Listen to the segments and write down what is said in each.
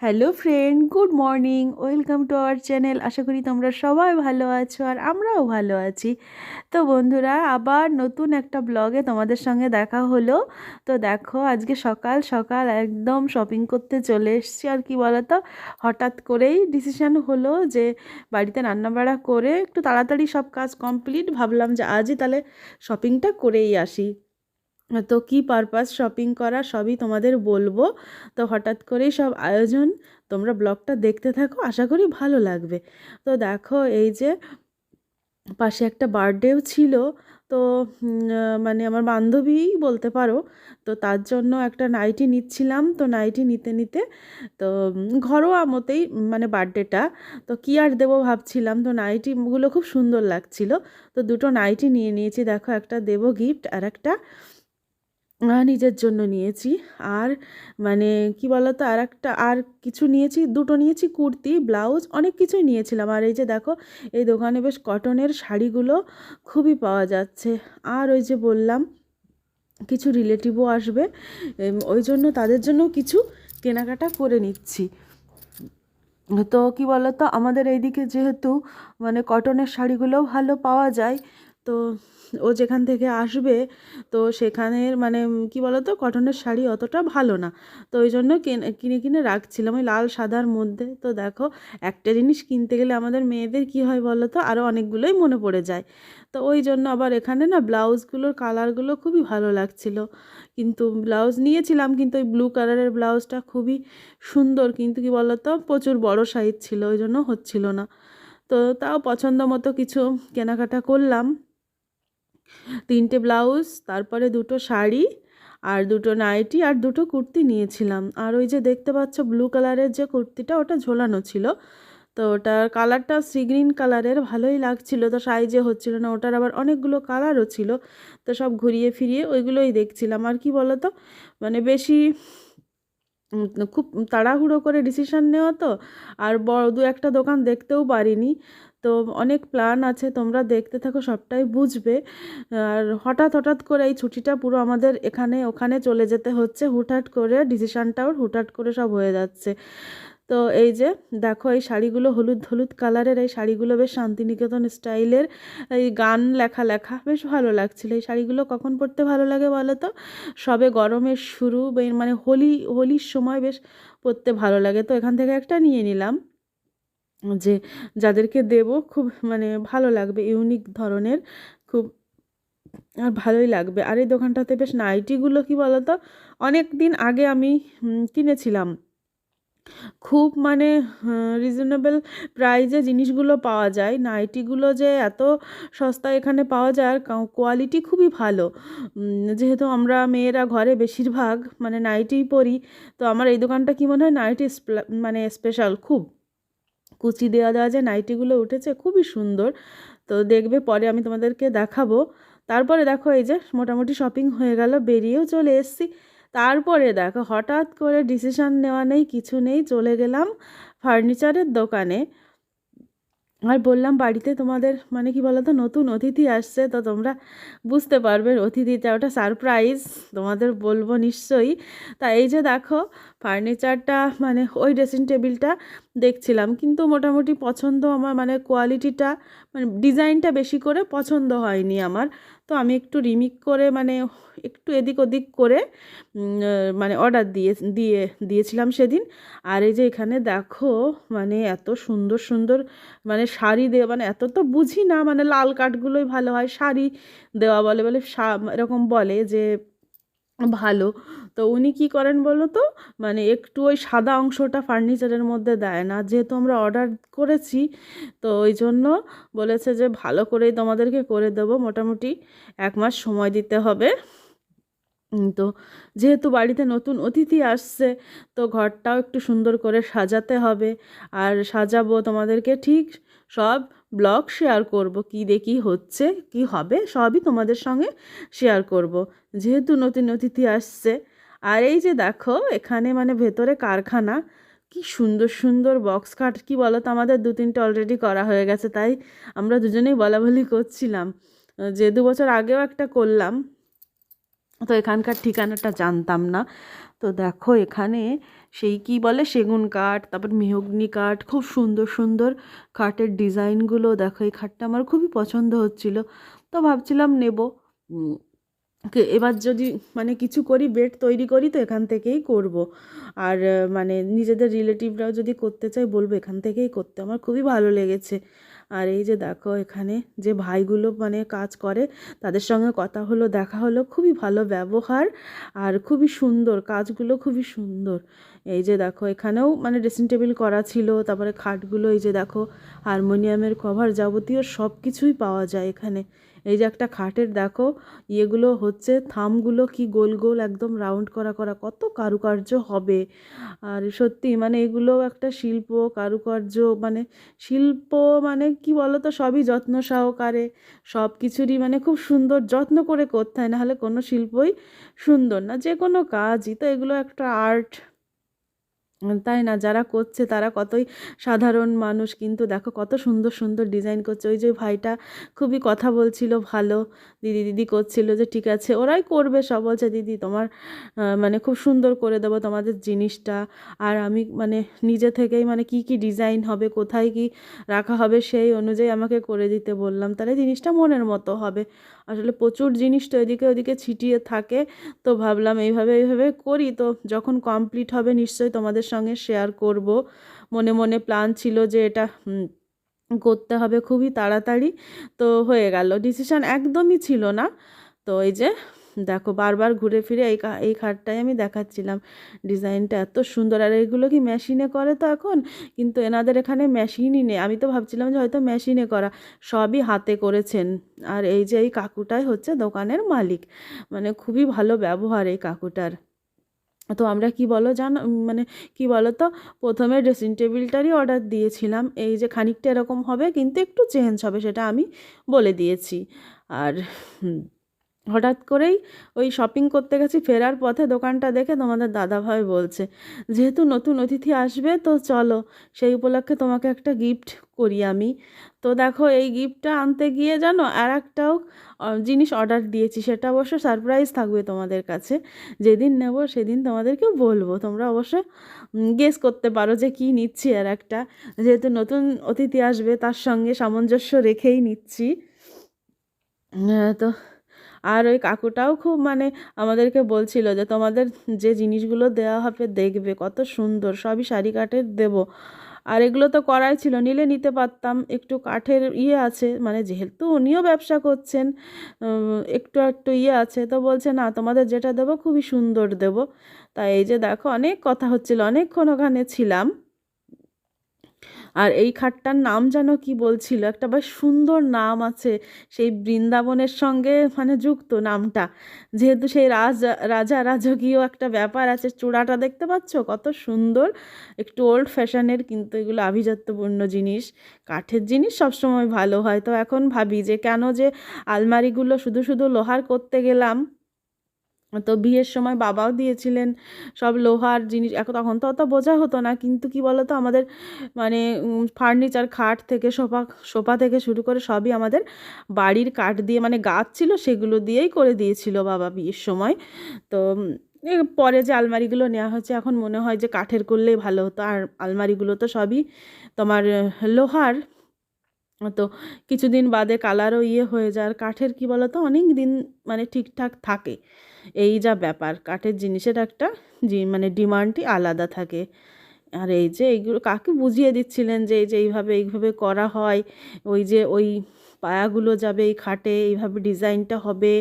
Hello friend good morning welcome to our channel আশা করি তোমরা সবাই ভালো আছো আর আমরাও ভালো আছি। তো বন্ধুরা, আবার নতুন একটা ব্লগে তোমাদের সঙ্গে দেখা হলো। তো দেখো, আজকে সকাল সকাল একদম শপিং করতে চলে এসছি। আর কি বলতো, হঠাৎ করেই ডিসিশান হলো যে বাড়িতে রান্নাবাড়া করে একটু তাড়াতাড়ি সব কাজ কমপ্লিট ভাবলাম যে আজই তাহলে শপিংটা করেই আসি। তো কী পারপাস শপিং করা সবই তোমাদের বলব। তো হঠাৎ করেই সব আয়োজন তোমরা ব্লগটা দেখতে থাকো, আশা করি ভালো লাগবে। তো দেখো এই যে পাশে একটা বার্থডেও ছিল, তো মানে আমার বান্ধবীই বলতে পারো, তো তার জন্য একটা নাইটি নিচ্ছিলাম। তো নাইটি নিতে নিতে তো ঘরোয়া মতেই মানে বার্থডেটা তো কী আর দেবো ভাবছিলাম। তো নাইটিগুলো খুব সুন্দর লাগছিল। তো দুটো নাইটি নিয়ে নিয়েছি। দেখো একটা দেবো গিফট আর একটা নিজের জন্য নিয়েছি। আর মানে কি বলতো, আর একটা, আর কিছু নিয়েছি, দুটো নিয়েছি, কুর্তি, ব্লাউজ, অনেক কিছুই নিয়েছিলাম। আর এই যে দেখো, এই দোকানে বেশ কটনের শাড়িগুলো খুবই পাওয়া যাচ্ছে। আর ওই যে বললাম, কিছু রিলেটিভও আসবে ওই জন্য তাদের জন্য কিছু কেনাকাটা করে নিচ্ছি। তো কি বলতো, আমাদের এইদিকে যেহেতু মানে কটনের শাড়িগুলোও ভালো পাওয়া যায় তো ও যেখান থেকে আসবে, তো সেখানের মানে কি বলতো, কটনের শাড়ি অতটা ভালো না। তো ওই জন্য কিনে কিনে রাখছিলাম ওই লাল সাদার মধ্যে। তো দেখো, একটা জিনিস কিনতে গেলে আমাদের মেয়েদের কি হয় বলো তো আরও অনেকগুলোই মনে পড়ে যায়। তো ওই জন্য আবার এখানে না ব্লাউজগুলোর কালারগুলো খুবই ভালো লাগছিল। কিন্তু ব্লাউজ নিয়েছিলাম, কিন্তু ওই ব্লু কালারের ব্লাউজটা খুবই সুন্দর, কিন্তু কি বলতো, প্রচুর বড় সাইজ ছিল, ওই জন্য হচ্ছিল না। তো তাও পছন্দ মতো কিছু কেনাকাটা করলাম। তিনটে ব্লাউজ, তারপরে দুটো শাড়ি আর দুটো নাইটি আর দুটো কুর্তি নিয়েছিলাম। আর ওই যে দেখতে পাচ্ছ ব্লু কালারের যে কুর্তিটা, ওটা ঝোলানো ছিল। তো ওটার কালারটা সি গ্রিন কালারের, ভালোই লাগছিল। তো সাইজে হচ্ছিল না, ওটার আবার অনেকগুলো কালারও ছিল। তো সব ঘুরিয়ে ফিরিয়ে ওইগুলোই দেখছিলাম। আর কি বলো তো মানে বেশি খুব তাড়াহুড়ো করে ডিসিশান নেওয়া তো। আর বড় দু একটা দোকান দেখতেও পারিনি। তো অনেক প্ল্যান আছে, তোমরা দেখতে থাকো, সবটাই বুঝবে। আর হঠাৎ হঠাৎ করে এই ছুটিটা পুরো আমাদের এখানে, ওখানে চলে যেতে হচ্ছে। হুটহাট করে ডিসিশানটাও হুটহাট করে সব হয়ে যাচ্ছে। তো এই যে, দেখো এই শাড়িগুলো হলুদ হলুদ কালারের এই শাড়িগুলো বেশ শান্তিনিকেতন স্টাইলের। এই গান লেখা লেখা, বেশ ভালো লাগছিল। এই শাড়িগুলো কখন পরতে ভালো লাগে বলো তো? সবে গরমের শুরু মানে হোলি, হোলির সময় বেশ পরতে ভালো লাগে। তো এখান থেকে একটা নিয়ে নিলাম। যে যাদেরকে দেব খুব মানে ভালো লাগবে ইউনিক ধরনের, খুব আর ভালোই লাগবে। আর এই দোকানটাতে বেশ নাইটিগুলো কি বলতো অনেক দিন আগে আমি কিনেছিলাম। খুব মানে রিজনেবল প্রাইজে জিনিসগুলো পাওয়া যায়। নাইটিগুলো যে এত সস্তা এখানে পাওয়া যায়, আর কোয়ালিটি খুবই ভালো। যেহেতু আমরা মেয়েরা ঘরে বেশিরভাগ মানে নাইটিই পরি, তো আমার এই দোকানটা কী মনে হয় নাইটি মানে স্পেশাল খুব। কুচি দেওয়া দেওয়া যে নাইটিগুলো উঠেছে খুবই সুন্দর। তো দেখবে পরে আমি তোমাদেরকে দেখাবো। তারপরে দেখো এই যে মোটামুটি শপিং হয়ে গেল, বেরিয়েও চলে এসছি। তারপরে দেখো হঠাৎ করে ডিসিশান নেওয়া নেই, কিছু নেই, চলে গেলাম ফার্নিচারের দোকানে। আর বললাম বাড়িতে তোমাদের মানে কি বলতো, নতুন অতিথি আসছে, তো তোমরা বুঝতে পারবে অতিথিটা ওটা সারপ্রাইজ তোমাদের বলব নিশ্চয়ই। তা এই যে দেখো ফার্নিচারটা মানে ওই ড্রেসিং টেবিলটা দেখছিলাম, কিন্তু মোটামুটি পছন্দ আমার মানে কোয়ালিটিটা মানে ডিজাইনটা বেশি করে পছন্দ হয়নি আমার। তো আমি একটু রিমিক করে মানে একটু এদিক ওদিক করে মানে অর্ডার দিয়ে দিয়ে, দিয়েছিলাম সেদিন। আর এই যে এখানে দেখো মানে এত সুন্দর সুন্দর মানে শাড়ি দেওয়া মানে এত তো বুঝি না মানে লাল কাঠগুলোই ভালো হয়, শাড়ি দেওয়া বলে বলে এরকম বলে যে ভালো। তো উনি কি করেন বলো তো? মানে একটু ওই সাদা অংশটা ফার্নিচারের মধ্যে দেয় না। যেহেতু আমরা অর্ডার করেছি, তো ওই জন্য বলেছে যে ভালো করেই তোমাদেরকে করে দেবো, মোটামুটি এক মাস সময় দিতে হবে। তো যেহেতু বাড়িতে নতুন অতিথি আসছে, তো ঘরটাও একটু সুন্দর করে সাজাতে হবে। আর সাজাবো তোমাদেরকে ঠিক সব ব্লগ শেয়ার করব, কি দেখি হচ্ছে, কি হবে, সবই তোমাদের সঙ্গে শেয়ার করব। যেহেতু নতুন অতিথি আসছে, আর এই যে দেখো, এখানে মানে ভেতরে কারখানা, কি সুন্দর সুন্দর বক্স কাট কি বলো তো আমাদের দু তিনটে অলরেডি করা হয়ে গেছে, তাই আমরা দুজনেই বলা বলি করছিলাম। যে দু বছর আগেও একটা করলাম, তো এখানকার ঠিকানাটা জানতাম না। তো দেখো এখানে সেই কি বলে? সেগুন কাঠ, তারপর মেহগনি কাঠ, খুব সুন্দর সুন্দর কাঠের ডিজাইনগুলো দেখো। এই খাটটা আমার খুবই পছন্দ হচ্ছিল। তো ভাবছিলাম নেব। এবার যদি মানে কিছু করি, বেড তৈরি করি, তো এখান থেকেই করব। আর মানে নিজেদের রিলেটিভরাও যদি করতে চাই বলব এখান থেকেই করতে। আমার খুবই ভালো লেগেছে। আর এই যে দেখো এখানে যে ভাইগুলো মানে কাজ করে, তাদের সঙ্গে কথা হলো, দেখা হলো, খুবই ভালো ব্যবহার আর খুবই সুন্দর, কাজগুলো খুবই সুন্দর। এই যে দেখো এখানেও মানে ড্রেসিং টেবিল করা ছিল, তারপরে খাটগুলো, এই যে দেখো হারমোনিয়ামের কভার যাবতীয় সব কিছুই পাওয়া যায় এখানে। এই যে একটা খাটের, দেখো, ইয়েগুলো হচ্ছে, থামগুলো কি গোল গোল একদম রাউন্ড করা করা, কত কারুকার্য হবে। আর সত্যি মানে এগুলো একটা শিল্প, কারুকার্য মানে শিল্প মানে কি বলো তো সবই যত্ন সহকারে সব কিছুরই মানে খুব সুন্দর, যত্ন করে করতে হয়, নাহলে কোনো শিল্পই সুন্দর না যে কোনো কাজই। তো এগুলো একটা আর্ট তাই না? যারা করছে তারা কতই সাধারণ মানুষ, কিন্তু দেখো কত সুন্দর সুন্দর ডিজাইন করছে। ওই যে ভাইটা খুবই কথা বলছিল, ভালো দিদি দিদি করছিল যে ঠিক আছে, ওরাই করবে সব। বলছে, দিদি, তোমার মানে খুব সুন্দর করে দেবো তোমাদের জিনিসটা। আর আমি মানে নিজে থেকেই মানে কি কি ডিজাইন হবে, কোথায় কি রাখা হবে, সেই অনুযায়ী আমাকে করে দিতে বললাম। তাহলে জিনিসটা মনের মতো হবে। আসলে প্রচুর জিনিস তো এদিকে ওদিকে ছিটিয়ে থাকে। তো ভাবলাম এইভাবে এইভাবে করি। তো যখন কমপ্লিট হবে, নিশ্চয়ই তোমাদের সঙ্গে শেয়ার করব। মনে মনে প্ল্যান ছিল যে এটা করতে হবে খুবই তাড়াতাড়ি। তো হয়ে গেল। ডিসিশান একদমই ছিল না। তো এই যে, দেখো বারবার ঘুরে ফিরে এই এই খাটটাই আমি দেখাচ্ছিলাম। ডিজাইনটা এত সুন্দর। আর এগুলো কি মেশিনে করে তো এখন? কিন্তু এনাদের এখানে মেশিনই নেই। আমি তো ভাবছিলাম যে হয়তো মেশিনে করা। সবই হাতে করেছেন। আর এই যে এই কাকুটাই হচ্ছে দোকানের মালিক। মানে খুবই ভালো ব্যবহার এই কাকুটার। তো আমরা কি বলো জান মানে কি বলো তো প্রথমে ড্রেসিং টেবিলটারই অর্ডার দিয়েছিলাম। এই যে খানিকটা এরকম হবে, কিন্তু একটু চেঞ্জ হবে, সেটা আমি বলে দিয়েছি। আর হঠাৎ করেই ওই শপিং করতে গেছি ফেরার পথে দোকানটা দেখে তোমাদের দাদাভাই বলছে যেহেতু নতুন অতিথি আসবে তো চলো সেই উপলক্ষে তোমাকে একটা গিফট করি আমি। তো দেখো এই গিফটটা আনতে গিয়ে জানো আর একটাও জিনিস অর্ডার দিয়েছি সেটা অবশ্য সারপ্রাইজ থাকবে তোমাদের কাছে। যেদিন নেব সেদিন তোমাদেরকে বলব। তোমরা অবশ্য গেস করতে পারো যে কি নিচ্ছি আর একটা। যেহেতু নতুন অতিথি আসবে তার সঙ্গে সামঞ্জস্য রেখেই নিচ্ছি। হ্যাঁ, তো আর ওই কাকুটাও খুব মানে আমাদেরকে বলছিল যে তোমাদের যে জিনিসগুলো দেওয়া হবে দেখবে, কত সুন্দর, সবই শাড়ি কাঠের দেবো। আর এগুলো তো করাই ছিল, নিলে নিতে পারতাম, একটু কাঠের ইয়ে আছে মানে যেহেতু উনিও ব্যবসা করছেন একটু একটু ইয়ে আছে, তো বলছে না, তোমাদের যেটা দেবো খুবই সুন্দর দেবো। তাই এই যে দেখো, অনেক কথা হচ্ছিল, অনেকক্ষণ ওখানে ছিলাম। আর এই খাটটার নাম যেন কি বলছিল? একটা বেশ সুন্দর নাম আছে, সেই বৃন্দাবনের সঙ্গে মানে যুক্ত নামটা। যেহেতু সেই রাজ, রাজা রাজকীয় একটা ব্যাপার আছে, চূড়াটা দেখতে পাচ্ছ? কত সুন্দর, একটু ওল্ড ফ্যাশনের কিন্তু এগুলো আভিজাত্যপূর্ণ জিনিস। কাঠের জিনিস সবসময় ভালো হয়। তো এখন ভাবি যে কেন যে আলমারিগুলো শুধু শুধু লোহার করতে গেলাম তো বিয়ের সময় বাবাও দিয়েছিলেন সব লোহার জিনিস, এখন তখন তো অত বোঝা হতো না, কিন্তু কি বলতো আমাদের মানে ফার্নিচার খাট থেকে, সোফা সোফা থেকে শুরু করে সবই আমাদের বাড়ির কাঠ দিয়ে মানে গাছ ছিল সেগুলো দিয়েই করে দিয়েছিল বাবা বিয়ের সময়। তো পরে যে আলমারিগুলো নেওয়া হচ্ছে এখন মনে হয় যে কাঠের করলেই ভালো হতো, আর আলমারিগুলো তো সবই তোমার লোহার। তো কিছুদিন বাদে কালারও ইয়ে হয়ে যায়। আর কাঠের কি বলতো? অনেক দিন মানে ঠিকঠাক থাকে। এই যা ব্যাপার, কাঠের জিনিসের একটা মানে ডিমান্ডই আলাদা থাকে। আর এই যে এইগুলো, কাকে বুঝিয়ে দিচ্ছিলেন যে এই যে এইভাবে এইভাবে করা হয়? ওই যে ওই পায়াগুলো যাবে এই খাটে, এইভাবে ডিজাইনটা হবে।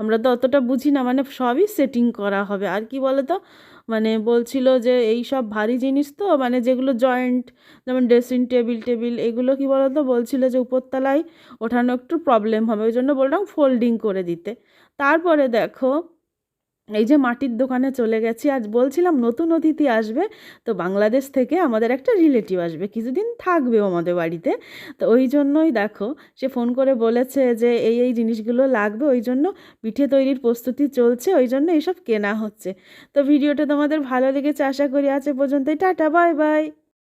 আমরা তো অতটা বুঝি না মানে সবই সেটিং করা হবে। আর কি বলো তো মানে বলছিল যে এই সব ভারী জিনিস তো মানে যেগুলো জয়েন্ট যেমন ড্রেসিং টেবিল টেবিল এগুলো কি বলো তো বলছিল যে উপরতলায় ওঠানো একটু প্রবলেম হবে। ওই জন্য বললাম ফোল্ডিং করে দিতে। তারপরে দেখো এই যে মাটির দোকানে চলে গেছি, আজ বলছিলাম নতুন অতিথি আসবে, তো বাংলাদেশ থেকে আমাদের একটা রিলেটিভ আসবে, কিছুদিন থাকবেও আমাদের বাড়িতে। তো ওই জন্যই দেখো, সে ফোন করে বলেছে যে এই এই জিনিসগুলো লাগবে, ওই জন্য পিঠে তৈরির প্রস্তুতি চলছে, ওই জন্য এইসব কেনা হচ্ছে। তো ভিডিওটা তোমাদের ভালো লেগেছে, আশা করি আছে পর্যন্তই। Tata, bye bye.